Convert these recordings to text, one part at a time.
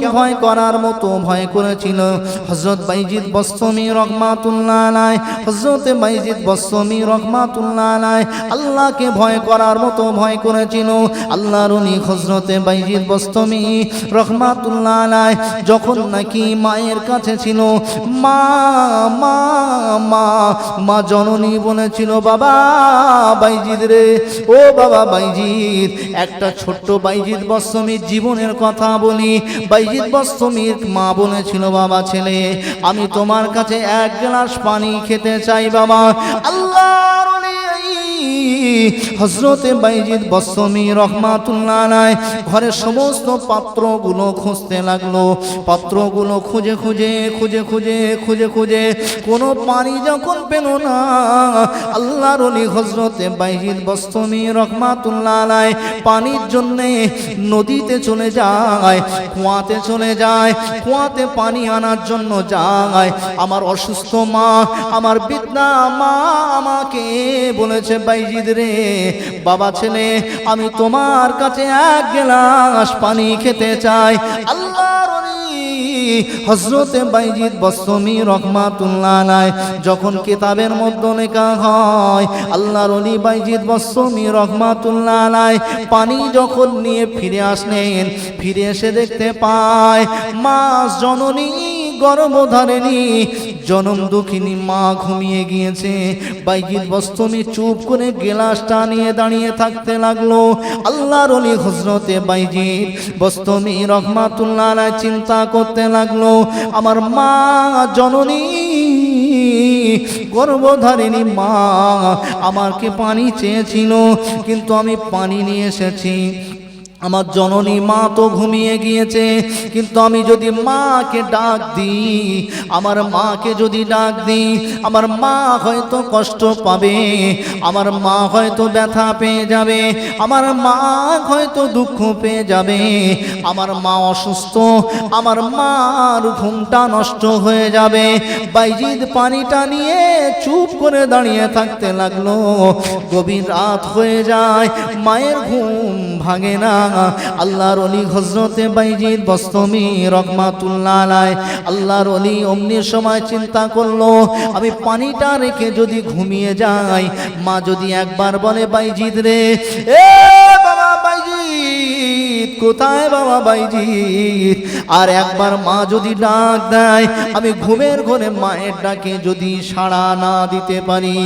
কেমন ভয় করার মতো ভয় করেছিল। হজরত বাইজিদ বস্তমি রহমাতুল্লাহ আলাই হজরত বাইজিদ বস্তমি রহমাতুল্লাহ আলাই আল্লাহকে ভয় করার মতো ভয় করেছিল। আল্লাহর উনি হজরতে বাইজিদ বস্তমি রহমাতুল্লাহ আলাই যখন নাকি মায়ের কাছে ছিল, মা মা মা মা জননী বলেছিল, বাবা বাইজিদ রে, ও বাবা বাইজিদ, একটা ছোট্ট বাইজিদ বস্তমীর জীবনের কথা বলি। বাইজিদ বস্তমির মা বলেছিল বাবা, ছেলে। আমি তোমার কাছে এক গ্লাস পানি খেতে চাই, বাবা। আল্লাহর হজরতে বাইজিদ বস্তমি রহমাতুল্লাহ ঘরের সমস্ত পাত্রগুলো খুঁজতে লাগল। পাত্রগুলো খুঁজে খুঁজে খুঁজে খুঁজে খুঁজে খুঁজে কোনো পানি যখন পেল না, আল্লাহর অলি হজরতে বাইজিদ বস্তমি রহমাতুল্লাহ পানির জন্যে নদীতে চলে যায়, কুয়াতে চলে যায়, কুয়াতে পানি আনার জন্য যায়। আমার অসুস্থ মা, আমার বিদ্যা মা আমাকে বলেছে বাইজিদ রে, বাবা ছেলে, আমি তোমার কাছে এক গ্লাস পানি খেতে চাই। আল্লাহর হজরতে বাইজিদ বস্তমি রহমাতুল্লাহ আলাই যখন কিতাবের মধ্যে লেখা হয়, আল্লাহর অলি বাইজিদ বস্তমি রহমাতুল্লাহ আলাই পানি যখন নিয়ে ফিরে আসলেন, ফিরে এসে দেখতে পায় মাস জননী গর্ভধারিণী জনম দুঃখিনী মা ঘুমিয়ে গিয়েছে। বাইজিদ বস্তমি চুপ করে গেলাসটা নিয়ে দাঁড়িয়ে থাকতে লাগল। আল্লাহর অলি হজরতে বাইজিদ বস্তমি রহমাতুল্লাহ চিন্তা করতে লাগল। আমার মা জননী, গর্ভধারিণী মা, আমাকে পানি চেয়েছিল, কিন্তু আমি পানি নিয়ে এসেছি। আমার জননী মা তো ঘুমিয়ে গিয়েছে, কিন্তু আমি যদি মাকে ডাক দিই, আমার মাকে যদি ডাক দিই, আমার মা হয়তো কষ্ট পাবে, আমার মা হয়তো ব্যথা পেয়ে যাবে, আমার মা হয়তো দুঃখ পেয়ে যাবে, আমার মা অসুস্থ, আমার মার ঘুমটা নষ্ট হয়ে যাবে। বাইজিদ পানিটা নিয়ে চুপ করে দাঁড়িয়ে থাকতে লাগল। গভীর রাত হয়ে যায়, মায়ের ঘুম ভাঙে না। আল্লাহর অলি হজরতে বাইজিদ বস্তমি রহমাতুল্লাহ আলাই আল্লাহর অলি অমনির সময় চিন্তা করল, আমি পানিটা রেখে যদি ঘুমিয়ে যাই, মা যদি একবার বলে, বাইজিদ রে, এ কোথায় বাবা বাইজিদ আর একবার মা যদি ডাক দেয়, আমি ঘুমের ঘরে মায়ের ডাকে যদি সাড়া না দিতে পারি,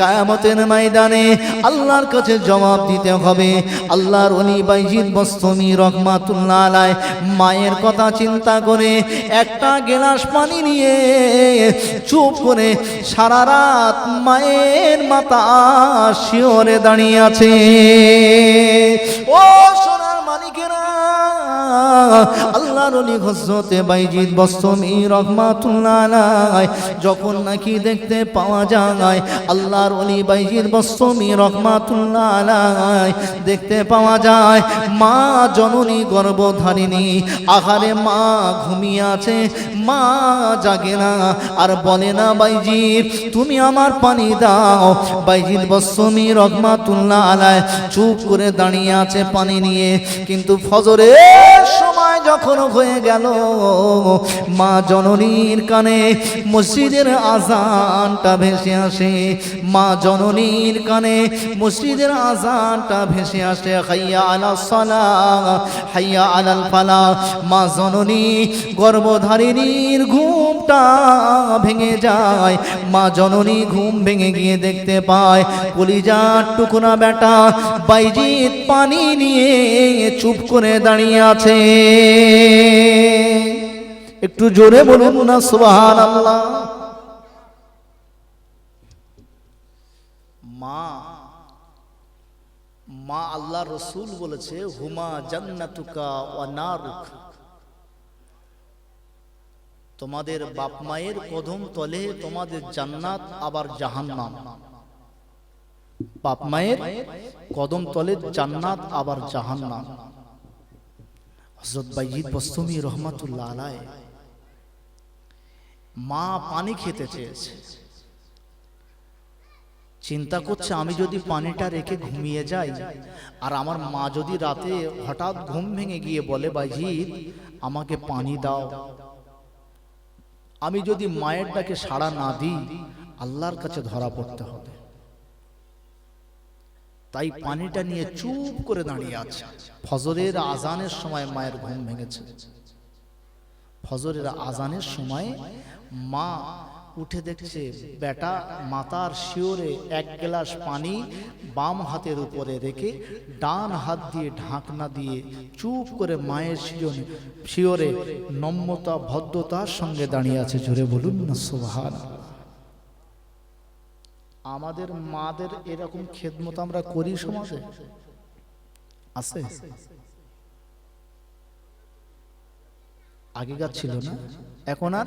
কায়ামতের ময়দানে আল্লাহর কাছে জবাব দিতে হবে। আল্লাহর অলি বাইজিদ বস্তমি রহমাতুল্লাহ আলাই মায়ের কথা চিন্তা করে একটা গেলাস পানি নিয়ে চুপ করে সারা রাত মায়ের মাতা শিওরে দাঁড়িয়ে আছে। ও সোনার মানিকেরা আল্লাহর অলি হজরতে বাইজিদ বস্তমি রহমাতুল্লাহ যখন নাকি দেখতে পাওয়া যায়, আল্লাহর অলি বাইজিদ বস্তমি রহমাতুল্লাহ দেখতে পাওয়া যায়, মা জননী গর্ভধারিণী, আহারে মা ঘুমিয়ে আছে, মা জাগে না, আর বলে না, বাইজিদ, তুমি আমার পানি দাও। বাইজিদ বস্তমি রহমাতুল্লাহ আলাই চুপ করে দাঁড়িয়ে আছে পানি নিয়ে, কিন্তু ফজরের সময় যখন হয়ে গেল, মা জননীর কানে মসজিদের আজানটা ভেসে আসে। মা জননীর কানে মসজিদের আজানটা ভেসে আসে, হাইয়া আলা সালা, হাইয়া আলাল ফালা। মা জননী গর্ভধারিণীর ঘুমটা ভেঙে যায়। মা জননী ঘুম ভেঙে গিয়ে দেখতে পায়, কলিজার টুকরা বেটা বাইজিৎ পানি নিয়ে চুপ করে দাঁড়িয়ে আছে। একটু জোরে বলুন না সুবহান আল্লাহ মা মা আল্লাহ রসুল বলেছে, হুমা জান্নাতুকা ওয়া নারুক। তোমাদের বাপ মায়ের কদম তলে তোমাদের জান্নাত, আবার জাহান্নাম। বাপ মায়ের কদম তলে জান্নাত, আবার জাহান্নাম। হজরত বাইজিদ বস্তমি রহমাতুল্লাহ আলাই মা পানি খেতে চেয়েছে। চিন্তা করছে, আমি যদি পানিটা রেখে ঘুমিয়ে যাই, আর আমার মা যদি রাতে হঠাৎ ঘুম ভেঙে গিয়ে বলে বাইজিৎ আমাকে পানি দাও। আমি যদি মায়ের ডাকে সাড়া না দিই, আল্লাহর কাছে ধরা পড়তে হবে। তাই পানিটা নিয়ে চুপ করে দাঁড়িয়ে আছে। ফজরের আজানের সময় মায়ের ঘুম ভেঙেছে। ফজরের আজানের সময় মা উঠে দেখছে বেটা মাতার শিওরে এক গ্লাস পানি বাম হাতের উপরে রেখে ডান হাত দিয়ে ঢাকনা দিয়ে চুপ করে মায়ের শিওরে শিওরে নম্রতা ভদ্রতার সঙ্গে দাঁড়িয়ে আছে জোরে বলুন না সোহান আমাদের মাদের এরকম খেদমত আমরা করি সমাজে? আছে? আগেকার ছিল না? এখন আর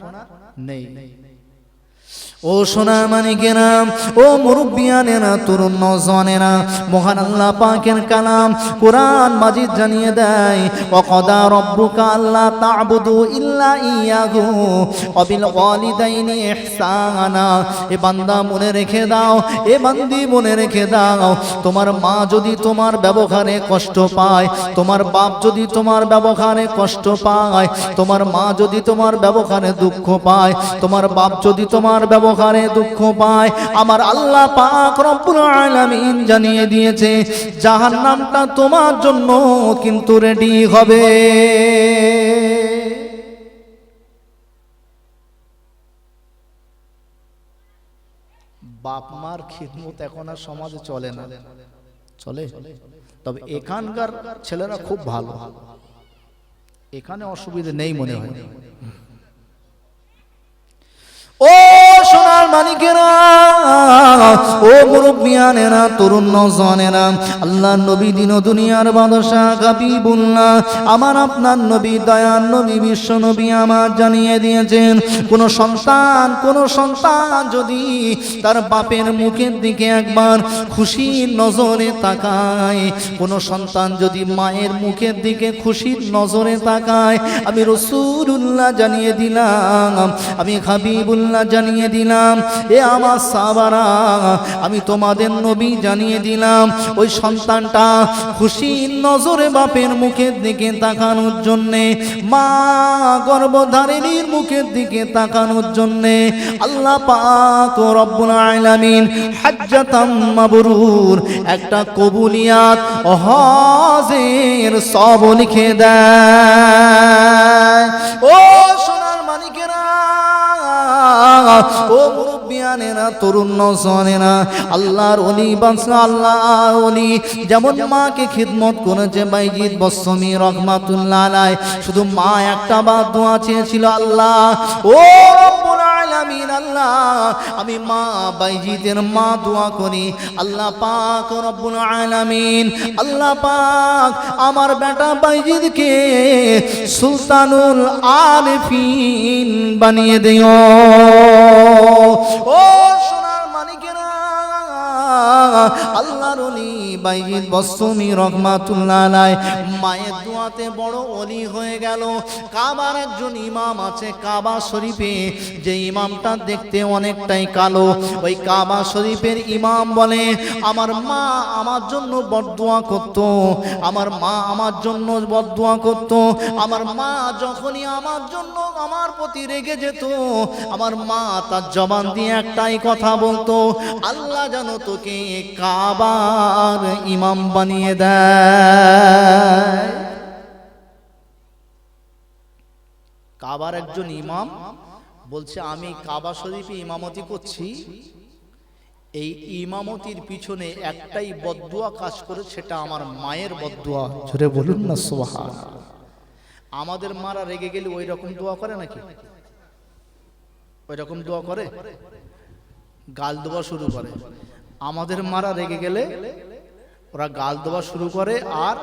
নেই। ও সোনা মানিকেরা ও মুরব্বিয়ানেরা তরুণ নজওয়ানেরা মহান আল্লাহ পাকের কালাম কোরআন মাজিদ জানিয়ে দেয়, ওয়াকাদা রব্বুকা আল্লাহ তা'বুদু ইল্লা ইয়াহু ওয়া বিল ওয়ালিদাইনি ইহসানা। এ বান্দা মনে রেখে দাও, এ বান্দি মনে রেখে দাও, তোমার মা যদি তোমার ব্যবহারে কষ্ট পায়, তোমার বাপ যদি তোমার ব্যবহারে কষ্ট পায়, তোমার মা যদি তোমার ব্যবহারে দুঃখ পায়, তোমার বাপ যদি তোমার ব্যবহারে দুঃখ পায়। আমার আল্লাহ পাক রব্বুল আলামিন জানিয়ে দিয়েছে, জাহান্নামটা তোমার জন্য কিন্তু রেডি হবে। বাপ মার খিদমত এখন আর সমাজে চলে না। চলে? তবে এখানকার ছেলেরা খুব ভালো। এখানে অসুবিধা নেই মনে হয়। ও সোনার মানিকেরা ও মুরব্বিয়ানেরা, তরুণ নজনেরা আল্লাহ নবী দিন দুনিয়ার বাদশাহ হাবিবুল্লাহ, আমার আপনার নবী দয়ার নবী বিশ্ব নবী আমার জানিয়ে দিয়েছেন, কোন সন্তান কোন সন্তান যদি তার বাপের মুখের দিকে একবার খুশির নজরে তাকায়, কোন সন্তান যদি মায়ের মুখের দিকে খুশির নজরে তাকায়, আমি রসুল্লাহ জানিয়ে দিলাম, আমি হাবিবুল্লাহ জানিয়ে দিলাম এ আমার সাবারা আমি তোমাদের নবী জানিয়ে দিলাম। ওই সন্তানটা খুশির নজরে বাপের মুখের দিকে তাকানোর জন্যে, মা গর্ভধারিণীর মুখের দিকে তাকানোর জন্যে, আল্লাহ পাক রব্বুল আলামিন হাজ্জাতাম মাবরুর একটা কবুলিয়াত হজের সব লিখে দেয়। ও সোনার মানিকেরা ও মুরব্বিয়ানেরা তরুণ না আল্লাহর অলি বাদশা আল্লাহ অলি যেমন মাকে খিদমত করেছে বাইজিদ বসমি রহমাতুল্লাহ শুধু মা একটা বাধ্য আছে ছিল আল্লাহ। ও আলামিন আল্লাহ। আমি মা বাইজিদের মা দোয়া করি। আল্লাহ পাক রব্বুল আলামিন। আল্লাহ পাক আমার বেটা বাইজিদকে সুলতানুল আরিফিন বানিয়ে দিও। ও সোনার মানিকেরা আল্লাহর অলি বাইজিদ বসমি রহমাতুল্লাহ মায়ের দোয়াতে বড় অলি হয়ে গেল। কাবার একজন ইমাম আছে কাবা শরীফে। যে ইমামটা দেখতে অনেকটাই কালো। ওই কাবা শরীফের ইমাম বলে, আমার মা আমার জন্য বদদোয়া করত। আমার মা আমার জন্য বদদোয়া করত। আমার মা যখনই আমার জন্য আমার প্রতি রেগে যেত, আমার মা তার জবান দিয়ে একটাই কথা বলতো, আল্লাহ জানো তোকে কাবার ইমাম বানিয়ে দেয়। কাবার একজন ইমাম বলছে, আমি কাবা শরীফে ইমামতি করছি। এই ইমামতির পিছনে একটাই বদুয়া কাজ করে, সেটা আমার মায়ের বদুয়া জোরে বলুন না সোহা আমাদের মারা রেগে গেলে ওই রকম দোয়া করে নাকি? ওই রকম দোয়া করে? গাল দেওয়া শুরু করে। আমাদের মারা রেগে গেলে ওরা গাল দেওয়া শুরু করে আর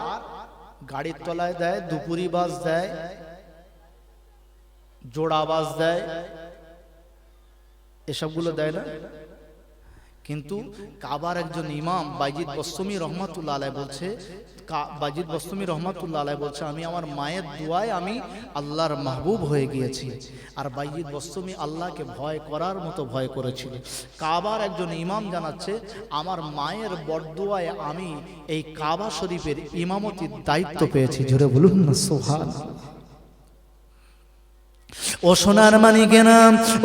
গাড়ির তলায় দেয়, দুপুরি বাস দেয়, জোড়া বাস দেয়। এসবগুলো দেয় না? কিন্তু কাবার একজন ইমাম বাইজিদ বস্তমি রহমাতুল্লাহ আলাই বলছে বাইজিদ বস্তমি রহমাতুল্লাহ আলাই বলছে, আমি আমার মায়ের দোয়ায় আমি আল্লাহর মাহবুব হয়ে গিয়েছি। আর বাইজিদ বস্তমি আল্লাহকে ভয় করার মতো ভয় করেছিল। কাবার একজন ইমাম জানাচ্ছে, আমার মায়ের বরদোয়ায় আমি এই কাবা শরীফের ইমামতির দায়িত্ব পেয়েছি। জোরে বলুন না সোহান ও সোনার মানিকেরা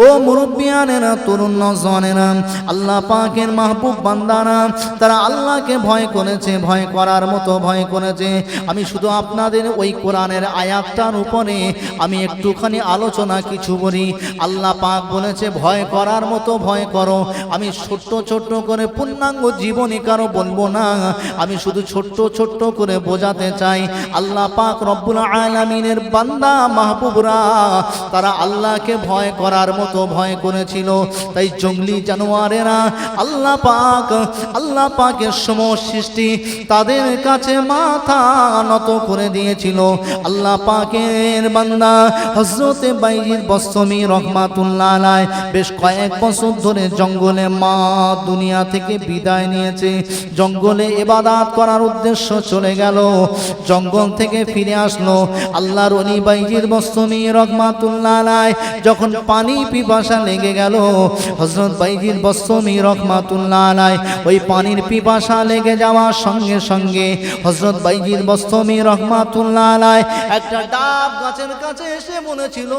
ও মুরব্বিয়ানেরা তরুণ নজনেরা আল্লাহ পাকের মাহবুব বান্দারা তারা আল্লাহকে ভয় করেছে, ভয় করার মতো ভয় করেছে। আমি শুধু আপনাদের ওই কোরআনের আয়াতটার উপরে আমি একটুখানি আলোচনা কিছু বলি। আল্লাহ পাক বলেছে, ভয় করার মতো ভয় করো। আমি ছোট্ট ছোট্ট করে পূর্ণাঙ্গ জীবনী কারও বলব না। আমি শুধু ছোট্ট ছোট্ট করে বোঝাতে চাই, আল্লাহ পাক রব্বুল আলামিনের বান্দা মাহবুবরা, তারা আল্লাহকে ভয় করার মতো ভয় করেছিল। তাই জঙ্গলি জানোয়ারেরা আল্লাহ পাক, আল্লাহ পাকের সমস্ত সৃষ্টি তাদের কাছে মাথা নত করে দিয়েছিল। আল্লাহ পাকের বান্দা হজরতে বাইজির বস্তমি রহমাতুল্লাহ বেশ কয়েক বছর ধরে জঙ্গলে মা দুনিয়া থেকে বিদায় নিয়েছে। জঙ্গলে এবাদাত করার উদ্দেশ্য চলে গেল। জঙ্গল থেকে ফিরে আসলো। আল্লাহর অলি বাইজির বস্তমি রহমাতুল্লাহ আলায় যখন পানি পিপাসা লেগে গেল হজরত বাইজির বস্তমি রহমাতুল্লাহ আলায় ওই পানির পিপাসা লেগে যাওয়ার সঙ্গে সঙ্গে হজরত বাইজির বস্তমি রহমাতুল্লাহ আলায় একটা ডাব গাছের কাছে এসে মনে ছিল,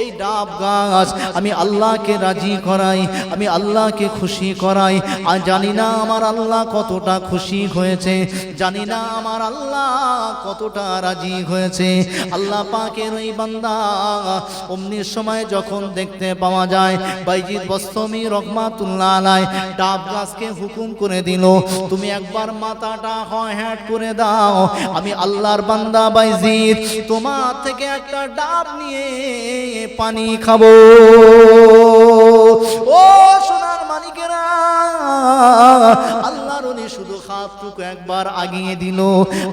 এই ডাব গাছ আমি আল্লাহকে রাজি করাই, আমি আল্লাহকে খুশি করাই, আর জানি না আমার আল্লাহ কতটা খুশি হয়েছে, জানি না আমার আল্লাহ কতটা রাজি হয়েছে, আল্লাহ পাকের ওই বান্দা অমনির সময় যখন দেখতে পাওয়া যায় বাইজিৎ বস্তমি রহমাতুল্লাহ আলাই ডাব গাছকে হুকুম করে দিল, তুমি একবার মাথাটা হয় হ্যাট করে দাও, আমি আল্লাহর বান্দা বাইজিৎ তোমার থেকে একটা ডাব নিয়ে পানি খাব। ও সোনার অলি শুধু হাতটুকু একবার আগিয়ে দিল।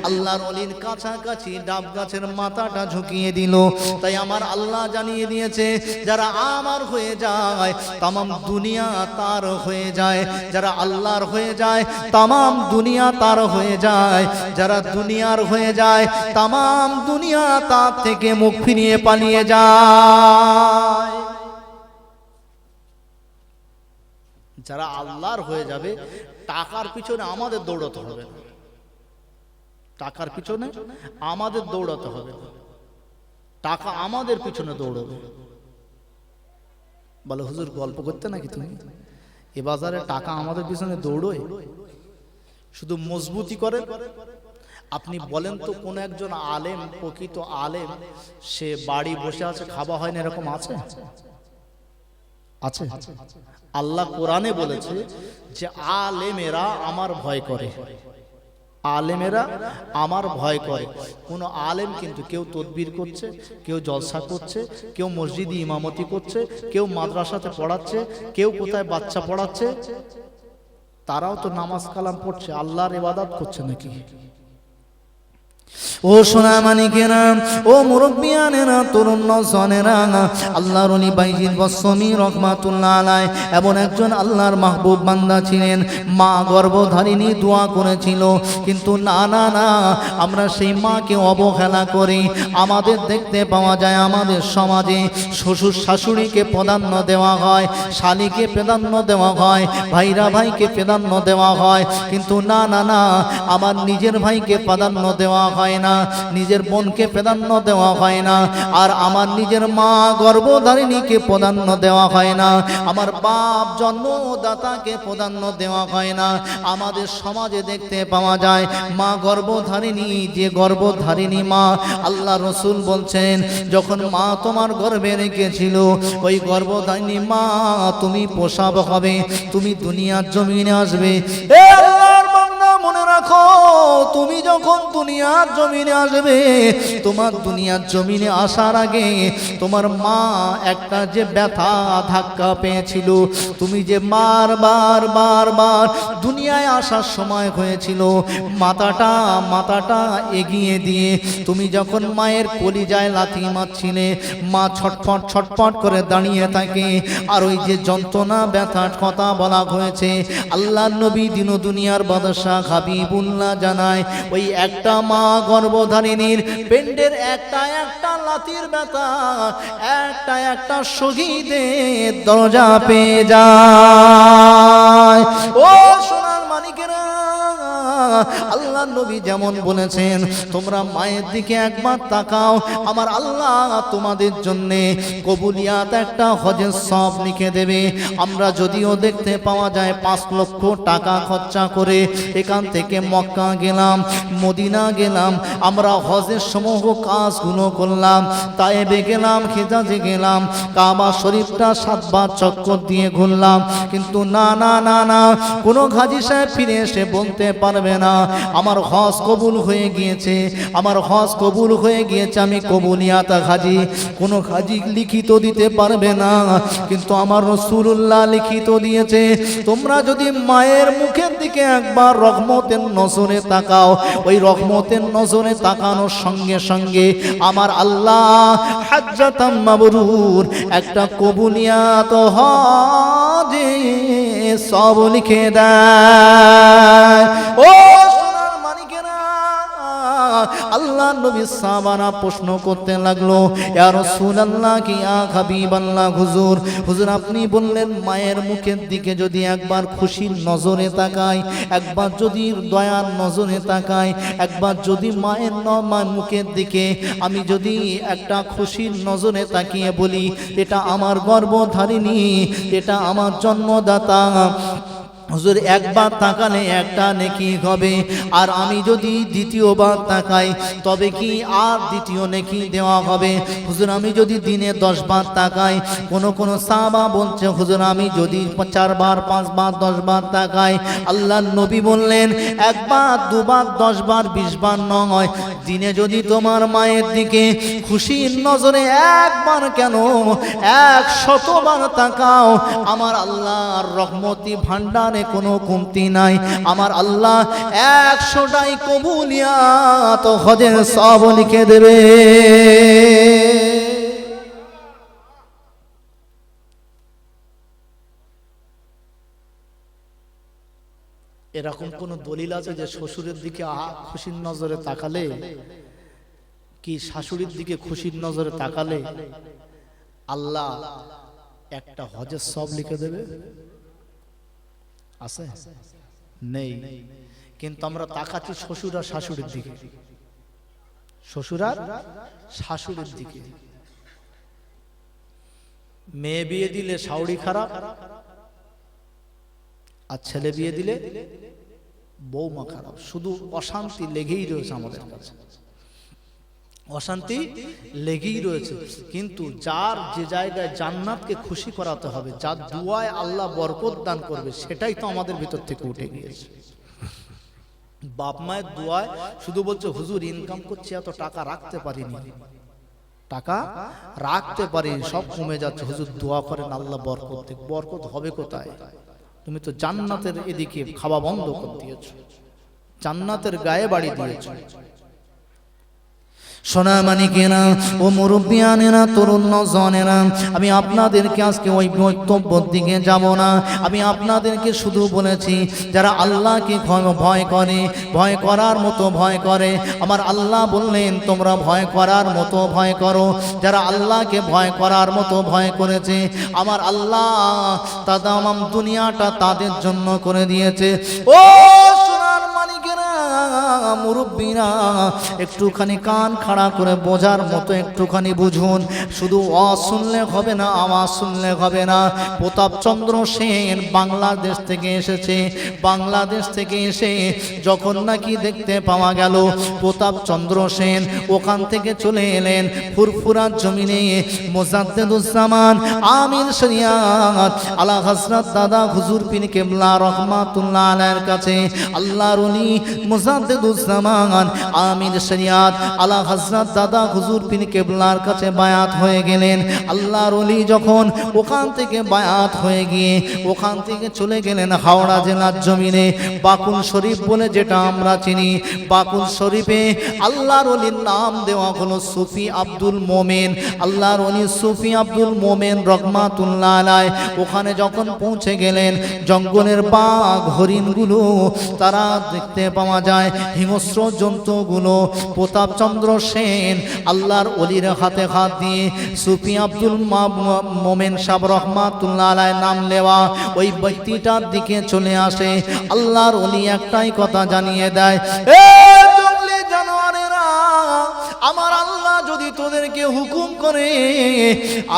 আল্লাহর অলির কাছাকাছি ডাব গাছের মাথাটা ঝুঁকিয়ে দিল। তাই আমার আল্লাহ জানিয়ে দিয়েছে, যারা আমার হয়ে যায়, তামাম দুনিয়া তার হয়ে যায়। যারা আল্লাহর হয়ে যায়, তামাম দুনিয়া তার হয়ে যায়। যারা দুনিয়ার হয়ে যায়, তামাম দুনিয়া তার থেকে মুখ ফিরিয়ে পালিয়ে যায়। যারা আল্লাহর হয়ে যাবে, টাকার পিছনে আমাদের দৌড়াতে হবে। টাকার পিছনে আমাদের দৌড়াতে হবে। টাকা আমাদের পিছনে দৌড়বে। বলে, হুজুর, গল্প করতে নাকি তুমি? এ বাজারে টাকা আমাদের পিছনে দৌড়োয়? শুধু মজবুতি করে আপনি বলেন তো, কোন একজন আলেম, প্রকৃত আলেম, সে বাড়ি বসে আছে খাওয়া হয় না এরকম আছে? আছে। আল্লাহ কোরআনে বলেছে যে আলেমেরা আমার ভয় করে। আলেমেরা আমার ভয় করে। কোনো আলেম কিন্তু কেউ তদবির করছে, কেউ জলসা করছে, কেউ মসজিদে ইমামতি করছে, কেউ মাদ্রাসাতে পড়াচ্ছে, কেউ কোথায় বাচ্চা পড়াচ্ছে। তারাও তো নামাজ কালাম পড়ছে, আল্লাহর ইবাদত করছে নাকি? ও সোনা মানিকেরা, ও মুরব্বিয়ানেরা, তরুণ নজনেরা, আল্লাহর অলি বাইজিদ বসমি রহমাতুল্লাহ আলাই এমন একজন আল্লাহর মাহবুব বান্দা ছিলেন। মা গর্ভধারিণী দোয়া করেছিল, কিন্তু না না না, আমরা সেই মাকে অবহেলা করি। আমাদের দেখতে পাওয়া যায় আমাদের সমাজে শ্বশুর শাশুড়িকে প্রাধান্য দেওয়া হয়, শালিকে প্রাধান্য দেওয়া হয়, ভাইরা ভাইকে প্রাধান্য দেওয়া হয়, কিন্তু না না না, আমার নিজের ভাইকে প্রাধান্য দেওয়া হয়। না, নিজের বোনকে প্রাধান্য দেওয়া হয় না, আর আমার নিজের মা গর্ভধারিণীকে প্রাধান্য দেওয়া হয় না, আমার বাপ জন্মদাতাকে প্রাধান্য দেওয়া হয় না। আমাদের সমাজে দেখতে পাওয়া যায়, মা গর্ভধারিণী যে গর্ভধারিণী মা, আল্লাহ রসুল বলছেন, যখন মা তোমার গর্ভে রেখেছিল, ওই গর্ভধারিণী মা তুমি পোষাব হবে, তুমি দুনিয়ার জমিনে আসবে। মনে রাখো তুমি যখন দুনিয়ার জমিনে আসবে, তোমার দুনিয়ার জমিনে আসার আগে তোমার মা একটা যে ব্যথা ধাক্কা পেয়েছিল, তুমি যে মার বার বার বার দুনিয়ায় আসার সময় হয়েছিল, মাথাটা মাথাটা এগিয়ে দিয়ে তুমি যখন মায়ের কলিজায় লাথি মারছিলে, মা ছটফট ছটফট করে দাঁড়িয়ে থাকে, আর ওই যে যন্ত্রণা, ব্যথার কথা বলা হয়েছে আল্লাহ নবী দিন দুনিয়ার বাদশাহ হাবিবুল্লাহ জানায়, ওই একটা মা গর্ভধারিণীর পেন্ডের একটা একটা লাতির ব্যথা, একটা একটা শহীদের দরজা পেয়ে যায়। ও সোনার মানিকেরা আল্লাহ নবী যেমন বলেছেন, তোমরা মায়ের দিকে একবার তাকাও। আমার আল্লাহ তোমাদের জন্যে কবুলিয়াত একটা হজের সব লিখে দেবে। আমরা যদিও দেখতে পাওয়া যায় পাঁচ লক্ষ টাকা খরচা করে এখান থেকে মক্কা গেলাম, মদিনা গেলাম, আমরা হজের সমূহ কাজগুলো করলাম তাইবে গেলাম খেজাজে গেলাম, কাবা শরীফটা সাতবার চক্কর দিয়ে ঘুরলাম। কিন্তু না না না না, কোনো ঘাজি সাহেব ফিরে এসে বলতে পারবে না। আমার হজ কবুল হয়ে গিয়েছে। আমার হজ কবুল হয়ে গিয়েছে, আমি কবুলিয়াতা হাজি। কোনো হাজি লিখিত দিতে পারবে না। কিন্তু আমার রসুল্লাহ লিখিত দিয়েছে, তোমরা যদি মায়ের মুখের দিকে একবার রহমতের নজরে তাকাও, ওই রহমতের নজরে তাকানোর সঙ্গে সঙ্গে আমার আল্লাহ হাজ্জাতাম একটা কবুলিয়াত হজে সব লিখে দেয়। ও সোনার মানিকেরা আল্লাহ নবী সাহাবারা প্রশ্ন করতে লাগল, ইয়া রাসূলুল্লাহ, কি ইয়া হাবিবাল্লাহ, হুজুর? হুজুর, আপনি বললেন মায়ের মুখের দিকে যদি একবার খুশির নজরে তাকাই, একবার যদি দয়ার নজরে তাকাই, একবার যদি মায়ের ন- মায়ের মুখের দিকে আমি যদি একটা খুশির নজরে তাকিয়ে বলি, এটা আমার গর্ভধারিণী, এটা আমার জন্মদাতা হুজুর, একবার তাকালে একটা নেকি হবে। আর আমি যদি দ্বিতীয়বার তাকাই, তবে কি আর দ্বিতীয় নেকি দেওয়া হবে? হুজুর, আমি যদি দিনে দশবার তাকাই, কোন কোন সাবা বলছে, হুজুর, আমি যদি চারবার, পাঁচবার, দশবার তাকাই। আল্লাহ নবী বললেন, একবার, দুবার, দশবার, বিশবার নয়। দিনে যদি তোমার মায়ের দিকে খুশির নজরে একবার কেন এক শতবার তাকাও, আমার আল্লাহর রহমতি ভান্ডারে কোনো কমতি নাই। আমার আল্লাহ একশোটাই কবুলিয়াত হজের সব লিখে দেবে। এরকম কোন দলিল আছে যে শ্বশুরের দিকে খুশির নজরে তাকালে? কি শাশুড়ির দিকে খুশির নজরে তাকালে? আল্লাহ একটা হজের সব লিখে দেবে। আছে? নেই। কিন্তু আমরা তাকাচ্ছি শ্বশুর আর শাশুড়ির দিকে। শ্বশুর আর শাশুড়ির দিকে। মেয়ে বিয়ে দিলে শাউরি খারাপ, আর ছেলে বিয়ে দিলে বৌমা খারাপ। শুধু অশান্তি লেগেই রয়েছে আমাদের কাছে। অশান্তি লেগেই রয়েছে। কিন্তু যার যে জায়গায় জান্নাতকে খুশি করাতে হবে, যার দুয়ায় আল্লাহ বরকত দান করবে, সেটাই তো আমাদের ভিতর থেকে উঠে গিয়েছে। বাপ মায়ের দুয়ায় শুধু বলছে, হুজুর ইনকাম করছে, এত টাকা রাখতে পারিনি। টাকা রাখতে পারি সব কমে যাচ্ছে। হুজুর, দোয়া করেন, আল্লাহ বরকত বরকত হবে কোথায়? তুমি তো জান্নাতের এদিকে খাওয়া বন্ধ করে দিয়েছ। জান্নাতের গায়ে বাড়ি দিয়েছ। সোনা মানিকেরা ও মুরব্বিয়ানেরা তরুণ নজনেরা, আমি আপনাদেরকে আজকে ওই বক্তব্যর দিকে যাব না। আমি আপনাদেরকে শুধু বলেছি, যারা আল্লাহকে ভয়- করে, ভয় করার মতো ভয় করে, আমার আল্লাহ বললেন, তোমরা ভয় করার মতো ভয় করো। যারা আল্লাহকে ভয় করার মতো ভয় করেছে, আমার আল্লাহ তাদাম দুনিয়াটা তাদের জন্য করে দিয়েছে। ও মুরব্বীরা, একটুখানি কান খাড়া করে বোঝার মতো একটুখানি বুঝুন। শুধু অ শুনলে হবে না আওয়াজ শুনলে হবে না। প্রতাপচন্দ্র সেন বাংলাদেশ থেকে এসেছে। বাংলাদেশ থেকে এসে যখন নাকি দেখতে পাওয়া গেল, প্রতাপচন্দ্র সেন ওখান থেকে চলে এলেন ফুরফুরার জমিনে। মোজাদ্দেদুজ্জামান, আমির শরিয়াত আলা হজরত দাদা হুজুর পিন কেবলা রহমাতুল্লাহ আলাইহির কাছে। আল্লাহর উনি মোজাদ্দেদুজ কুতুবুজ্জামান আমির শরিয়াত। আলা হজরত দাদা হুজুর পিন কেবলার কাছে বায়াত হয়ে গেলেন। আল্লাহর অলি যখন ওখান থেকে বায়াত হয়ে গিয়ে ওখান থেকে চলে গেলেন হাওড়া জেলার জমিনে, বাকুল শরীফ বলে যেটা আমরা চিনি। বাকুল শরীফে আল্লাহর অলির নাম দেওয়া হলো সুফি আব্দুল মোমেন। আল্লাহর অলি সুফি আব্দুল মোমেন রহমাতুল্লাহ আলাই ওখানে যখন পৌঁছে গেলেন, জঙ্গলের বাঘ হরিণগুলো তারা দেখতে পাওয়া যায় হিংস্র জন্তুগুলো প্রতাপচন্দ্র সেন, আল্লাহর অলির হাতে হাত দিয়ে সুফি আব্দুল মোমেন সাহ রহমাতুল্লাহ আলায় নাম নেওয়া ওই ব্যক্তিটার দিকে চলে আসে। আল্লাহর অলি একটাই কথা জানিয়ে দেয় আমার আল্লাহ যদি তোদেরকে হুকুম করে,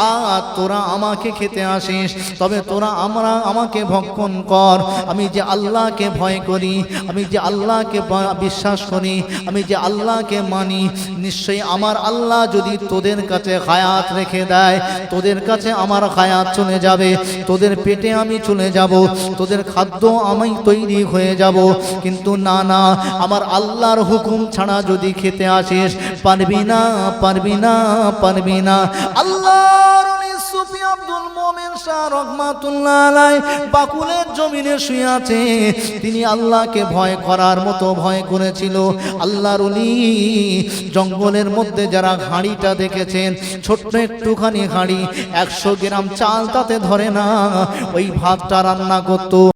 আর তোরা আমাকে খেতে আসিস, তবে তোরা আমরা, আমাকে ভক্ষণ কর। আমি যে আল্লাহকে ভয় করি, আমি যে আল্লাহকে বিশ্বাস করি, আমি যে আল্লাহকে মানি, নিশ্চয়ই আমার আল্লাহ যদি তোদের কাছে হায়াত রেখে দেয়, তোদের কাছে আমার হায়াত চলে যাবে, তোদের পেটে আমি চলে যাব, তোদের খাদ্য আমি তৈরি হয়ে যাব। কিন্তু না না, আমার আল্লাহর হুকুম ছাড়া যদি খেতে আসিস, পারবি না পারবি না পারবি না। মোমেন শাহ বাকুলের জমিনে তিনি আল্লাহকে ভয় করার মতো ভয় করেছিল। আল্লাহর অলি জঙ্গলের মধ্যে যারা হাঁড়িটা দেখেছেন, ছোট্ট একটুখানি হাঁড়ি একশো গ্রাম চাল তাতে ধরে না, ওই ভাতটা রান্না করতো।